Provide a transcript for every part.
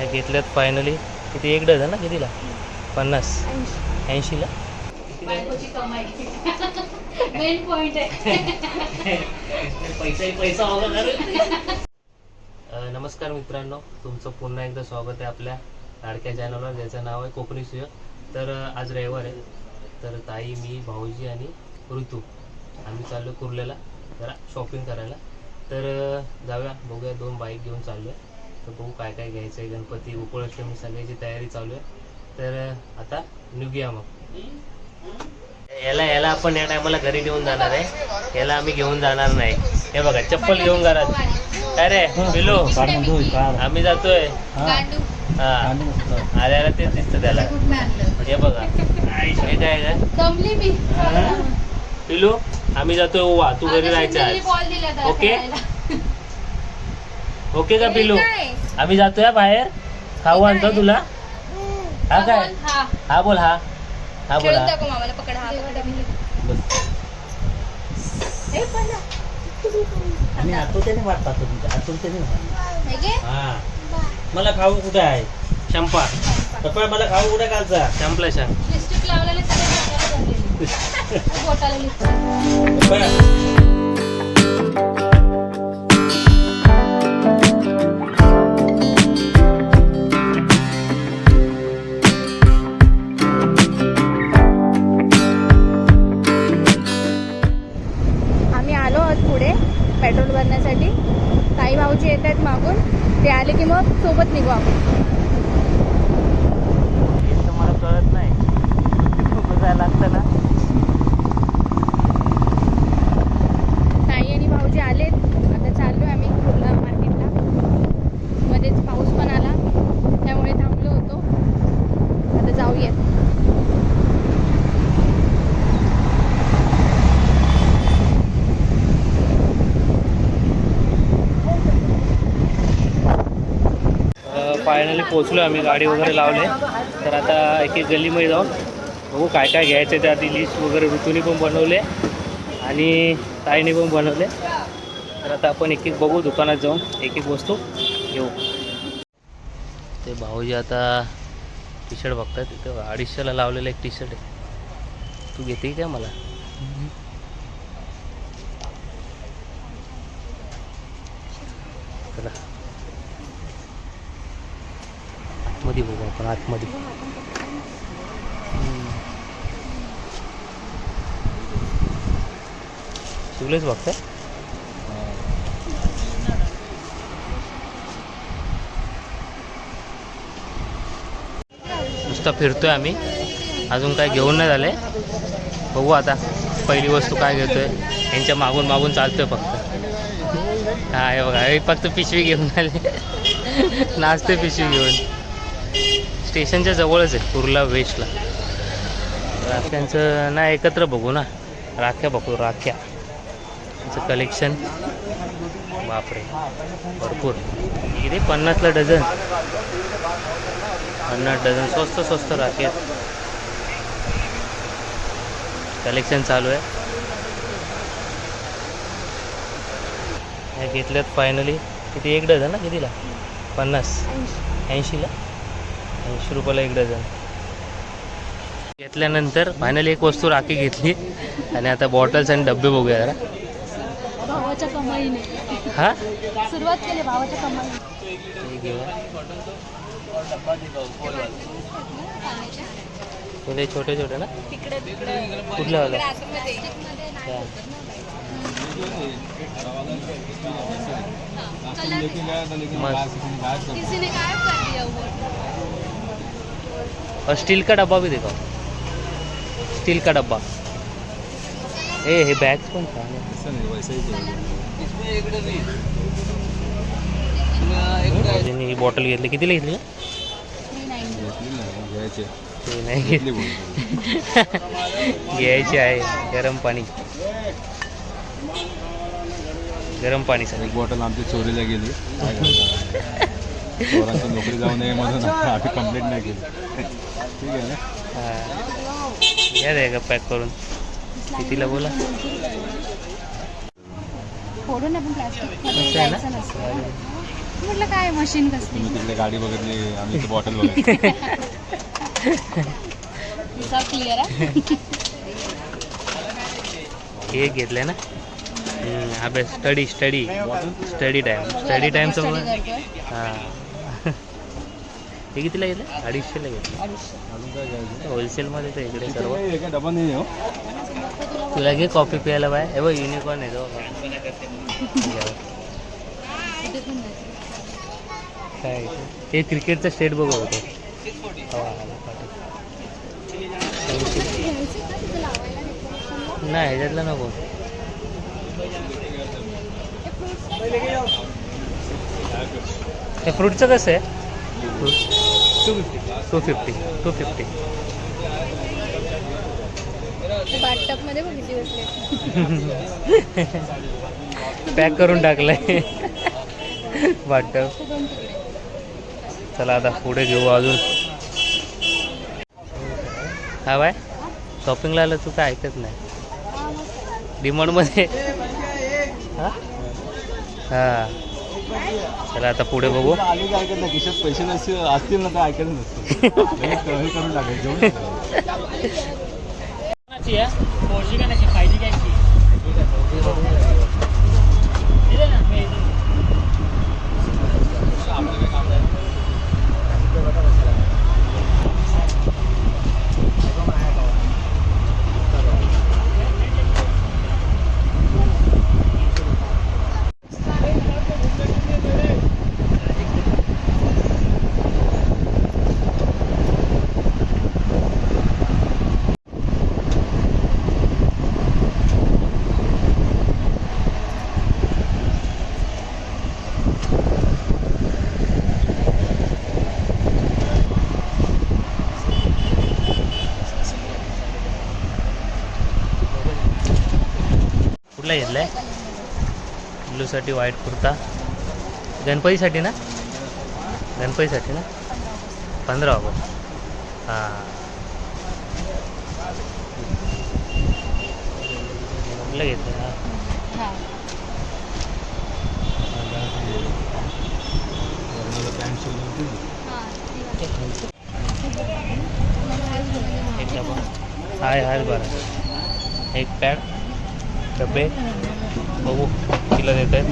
ह्या घेतल्यात फायनली किती एक डझन ना कितीला? पन्नास. ऐंशीला? बायकोची कमाई. मेन पॉइंट आहे. पैसा पैसा नमस्कार मित्रांनो. तुमचं पुन्हा एकदा स्वागत आहे आपल्या लाडक्या चॅनलवर ज्याचं नाव आहे कोकणी सुय तर आज रविवार आहे. तर ताई मी भाऊजी आणि ऋतू. आम्ही चाललो कुर्ल्याला. जरा शॉपिंग करायला. तर जाऊया. बघूया दोन बाईक घेऊन चाललो आहे तर बघू काय काय घ्यायचं आहे गणपती गोकुळाष्टमी सगळ्याची तयारी चालू आहे. तर आता निघूया मग. याला याला आपण या टायमाला घरी घेऊन जाणार आहे. याला आम्ही घेऊन जाणार नाही. हे बघा चप्पल घेऊन घरात. काय रे पिलो आम्ही जातोय. हा. आल्याला तेच दिसतं त्याला. हे बघा. हे काय काय पिलू आम्ही जातोय. ओवा तू घरी राहायचं बॉल ओके? ओके का पिलू? आम्ही जातोय हा बाहेर. खाऊ आणतो? तुला. हा काय? हा. हा बोल हा. हा बोल हा. हा. हे आणि आतुरतेने वाट पाहतो तुमच्या आतुरतेने. हे. हा. मला खाऊ कुठे आहे? शंपा. पप्पा मला खाऊ कुठे कालचा संपला सांग लिपस्टिक लावलेले. बोटाला फायनली पोचलो आम्ही गाडी वगैरे लावले. तर आता एक एक गल्लीमध्ये जाऊन बघू काय काय घ्यायचं आहे. आधी लिस्ट वगैरे ऋतूनी पण बनवले आणि ताईने पण बनवले. तर आता आपण एक एक बघू दुकानात जाऊन एक एक वस्तू घेऊ. ते भाऊजी आता टी शर्ट बघतात तिथं अडीचशेला लावलेलं एक टी शर्ट आहे. तू घेते काय मला? चला. आतमध्ये बघू आपण आतमध्ये. हम्म. बघताय? नुसतं फिरतोय आम्ही. अजून काय घेऊन नाही झाले. बघू आता पहिली वस्तू काय घेतोय. यांच्या मागून मागून चालतोय फक्त. हा हे बघा हे फक्त पिशवी घेऊन आले. नाचते पिशवी घेऊन. स्टेशनच्या जवळच आहे कुर्ला वेस्टला. राख्यांचं ना एकत्र बघू ना. राख्या बघू राख्या. त्यांचं कलेक्शन बापरे भरपूर. किती पन्नासला डझन. पन्नास डझन स्वस्त स्वस्त राखी कलेक्शन चालू आहे. घेतल्यात फायनली किती एक डझन ना कितीला? पन्नास. ऐंशीला? ऐंशी रुपयाला एक डझन घेतल्यानंतर फायनली एक वस्तू राखी घेतली आणि आता बॉटल्स आणि डबे बघूया जरा. भावाच्या कमाईने. हा? सुरुवात केली भावाच्या कमाईने. छोटे छोटे ना? कुठल्या त्या. मस्त किसी ने गायब कर दिया वो और स्टील का डब्बा भी देखो। स्टील का डब्बा। ए हे? बॅग्स पण छान आहे ही बॉटल घेतली कितीला घेतली नाही। घेतली घ्यायची आहे गरम पाणी गरम पाणी सगळं एक बॉटल आमची चोरीला गेली। नोकरी जाऊ नये म्हणून आम्ही कंप्लेंट नाही केली. ठीक आहे ना हा. घ्या द्या का पॅक करून. कितीला बोला? फोडून आपण प्लास्टिक म्हटलं काय मशीन कसली? तुम्ही तिकडे गाडी बघितली आम्ही इथे बॉटल बघितली. हिसाब क्लिअर आहे हे? घेतलंय ना? हम्म, अभ्यास study study study time study टाइमचं. हां. हे कितीला घेतलं? अडीचशेला घेतलं. होलसेलमध्ये तर इकडे सर्व? डबा नाही हो. तुला घे कॉफी प्यायला बाय. हे बघ युनिकॉर्न आहे तो. काय हे क्रिकेटचा स्टेट बघू होतो नाही ह्याच्यातलं नको. हे फ्रूटचं कसं आहे? Two fifty. Two fifty. Two fifty बसले पॅक करून टाकलंय. वाटतं चला आता पुढे घेऊ अजून. हा बाय. शॉपिंगला आलं तू काय ऐकत नाही. डिमांडमध्ये हा हा. चला आता पुढे बघू. आले काय ऐकत नाही खिशात पैसे नसतील असतील ना तर ऐकत नसतं लगेच हे करून टाकायचं जेवण काय कुठला घेतलाय? ब्लूसाठी व्हाईट कुर्ता. गणपतीसाठी ना? गणपतीसाठी ना? पंधरा ऑगस्ट. हां. कुठलं घेतलं हा? हा. हा. एक डबा हाय हाय बरं. एक पॅड डबे. बघू किलो देत आहेत.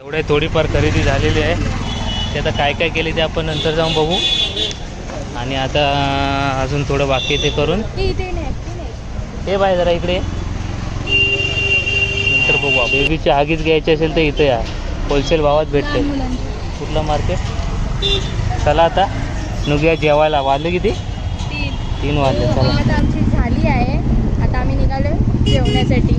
एवढे थोडीफार खरेदी झालेली आहे. ते आता काय काय केले ते आपण नंतर जाऊन बघू. आणि आता अजून थोडं बाकी ते करून. हे बाय जरा इकडे. नंतर बघू. बेबीची आगीच घ्यायची असेल तर इथे या. होलसेल भावात भेटते. कुठलं मार्केट? चला आता. नुघ्या जेवायला. वाजले किती? तीन वाजले चला. आता आमची झाली आहे. आता आम्ही निघालो जेवण्यासाठी.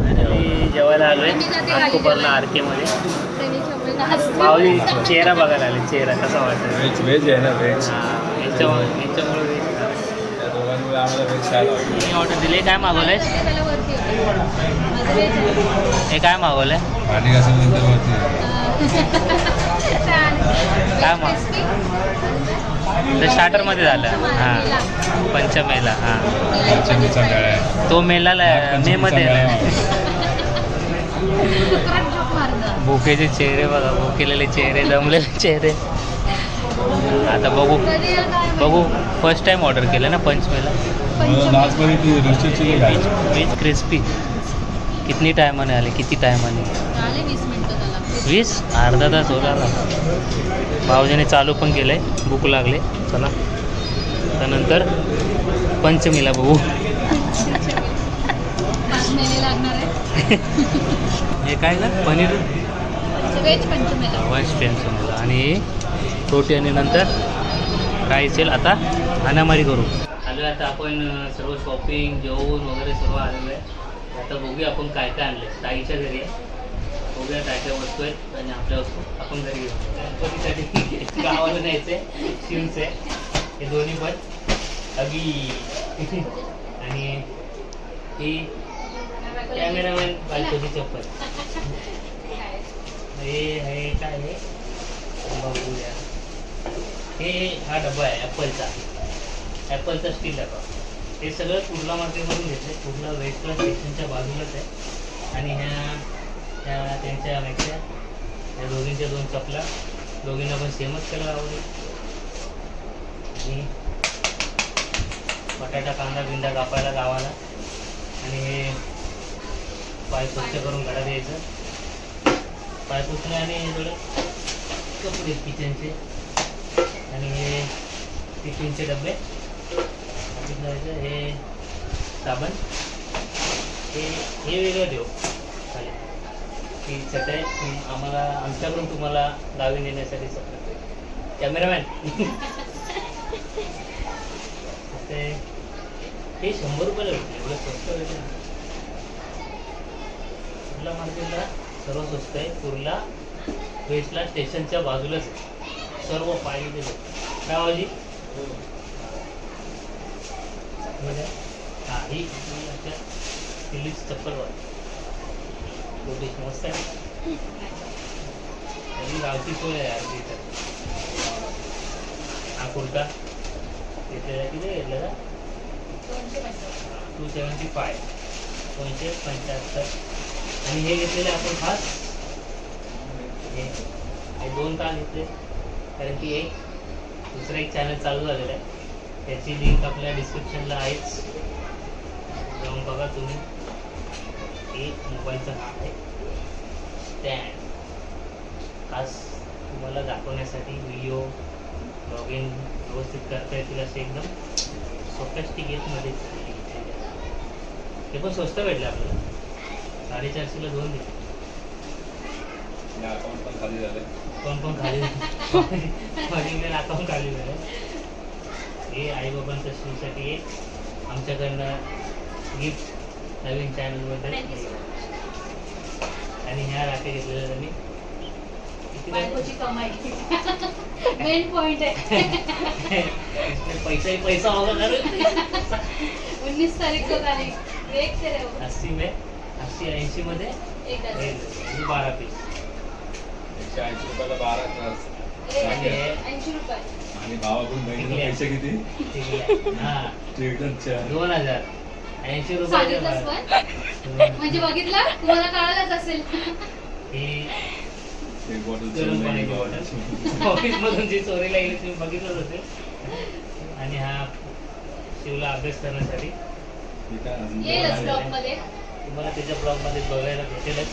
आणि जेवायला आलोय आर सगळं नाश्ता. माऊली चेहरा बघायला आले चेहरा कसा वाटतो व्हेज व्हेज आहे ना व्हेज हां यांच्यामुळे यांच्यामुळे त्या दोघांमुळे आम्हाला व्हेज खायला आवडतं. मी ऑर्डर दिली काय मागवलंय. हे काय मागवलंय? नंतर वरती आहे. काय माग स्टार्टरमध्ये झालं. हां पंचमेला हां. पंचमीचा मेळा आहे. तो मेलाला मे मध्ये भुकेचे चेहरे बघा भुकेलेले चेहरे दमलेले चेहरे. आता बघू. बघू. फर्स्ट टाइम ऑर्डर केलं ना पंचमेला? व्हेज क्रिस्पी किती टायमाने आले किती टायमाने आले? वीस अर्धा तास ना भाऊजीने चालू पण केलं आहे भूक लागले. चला. त्यानंतर पंचमीला बघू. हे काय ना? पनीर? वेज पंचमेला. आणि रोटी आणि नंतर काय असेल आता हाणामारी करू. आलो आता आपण सर्व शॉपिंग जेवण वगैरे सर्व आलेलो आहे. आता बघूया आपण काय काय आणलं ताईच्या घरी आहे. बघूया काय काय वस्तू आहेत आणि आपल्या वस्तू. आपण घरी घेऊ गणपतीसाठी गावाला न्यायचं आहे शिवचं. आहे हे दोन्ही पण. अगी आणि ही कॅमेरामॅन बायकोची चप्पल. हे हे काय आहे? बघूया. हे हा डबा आहे ॲपलचा. ॲपलचा स्टील डबा. हे सगळं कुर्ला मार्केटमधून घेतलं कुर्ला वेस्टर्न स्टेशनच्या बाजूलाच आहे. आणि ह्या त्या त्यांच्या मागच्या या दोघींच्या दोन चपला. दोघींना पण सेमच कलर आवडेल. आणि बटाटा कांदा बिंदा कापायला गावाला. आणि हे पाय स्वच्छ करून घरात यायचं. पाय पुसणे आणि हे थोडे कपडे किचनचे. आणि हे टिफिनचे डबे. हे साबण. हे हे वेगळं ठेव चालेल ती आम्हाला आमच्याकडून तुम्हाला गावी नेण्यासाठी सगळं कॅमेरामॅन ते हे शंभर रुपयाला भेटले. एवढं स्वस्त भेटले. कुर्ला मार्केटला सर्व स्वस्त आहे. कुर्ला वेस्टला स्टेशनच्या बाजूलाच सर्व पाहिजे काय बाबाजी म्हणजे हा ही आमच्या दिल्लीची चप्पल छोटी मस्त आहे. गावची सोय आहे आमच्या इथं. हा कुर्ता? घेतलेला किती घेतलेला? टू सेवन्टी फाय दोनशे पंच्याहत्तर. आणि हे घेतलेले आपण खास हे दोन का घेतले. कारण की एक दुसरं एक चॅनल चालू झालेलं आहे. त्याची लिंक आपल्या डिस्क्रिप्शनला आहेच. जाऊन बघा तुम्ही. हे मोबाईलचं नाव आहे. स्टँड खास तुम्हाला दाखवण्यासाठी व्हिडिओ लॉग इन व्यवस्थित करता येतील असे एकदम सोप्या स्टिकेटमध्ये ते पण स्वस्त भेटलं आपल्याला. साडेचारशेला दोन दिले. अकाउंट पण खाली झाले. कोण कोण खाली माझी अकाउंट खाली झालं. हे आईबाबांच्या शूसाठी एक आमच्याकडनं गिफ्ट नवीन चॅनलबद्दल आणि ह्या राखे घेतलेल्या त्यांनी. किती बायकोची कमाई. मेन पॉइंट आहे. पैसा ही पैसा होगा उन्नीस तारीख को तारीख एक अस्सी में. अस्सी ऐंशी मध्ये आणि बारा पीस एकशे ऐंशी रुपयाला बारा ऐंशी आणि भावाकडून बहिणीला पैसे किती? हा. दोन हजार. ऐंशी रुपये म्हणजे बघितलं? तुम्हाला कळालंच असेल. ही ऑफिस मधून जी चोरीला गेली तुम्ही बघितलंच होते आणि हा शिवला अभ्यास करण्यासाठी. मध्ये. तुम्हाला त्याच्या ब्लॉगमध्ये बघायला भेटेलच.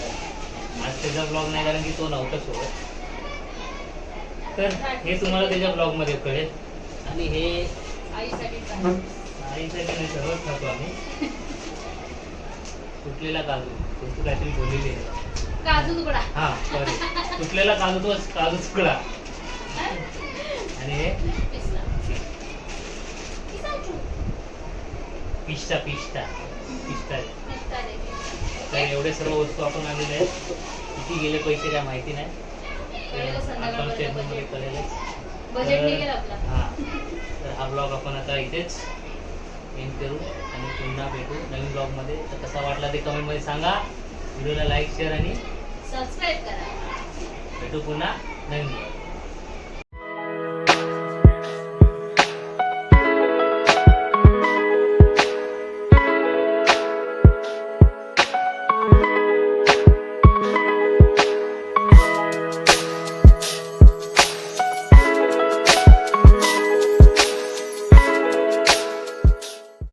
आज त्याचा ब्लॉग नाही कारण की तो नव्हता सोबत. तर हे तुम्हाला त्याच्या ब्लॉगमध्ये कळेल. आणि हे आईसाठी नाही सर्वच खातो आम्ही. तुटलेला काजू. तू काहीतरी बोललेली आहे. काजू तुकडा. हा सॉरी तुटलेला काजू तो काजू तुकडा. आणि हे? पिस्ता. पिस्ता पिस्ता. तर एवढे सर्व वस्तू आपण आणलेले आहेत. किती गेले पैसे काय माहिती नाही. संध्याकाळपर्यंत स्टेटमेंटमध्ये आपला. हा. तर हा ब्लॉग आपण आता इथेच एंड करू आणि पुन्हा भेटू नवीन ब्लॉगमध्ये तर कसा वाटला ते कमेंटमध्ये सांगा. व्हिडिओला लाईक शेअर आणि सबस्क्राईब करा. भेटू पुन्हा नवीन ब्लॉग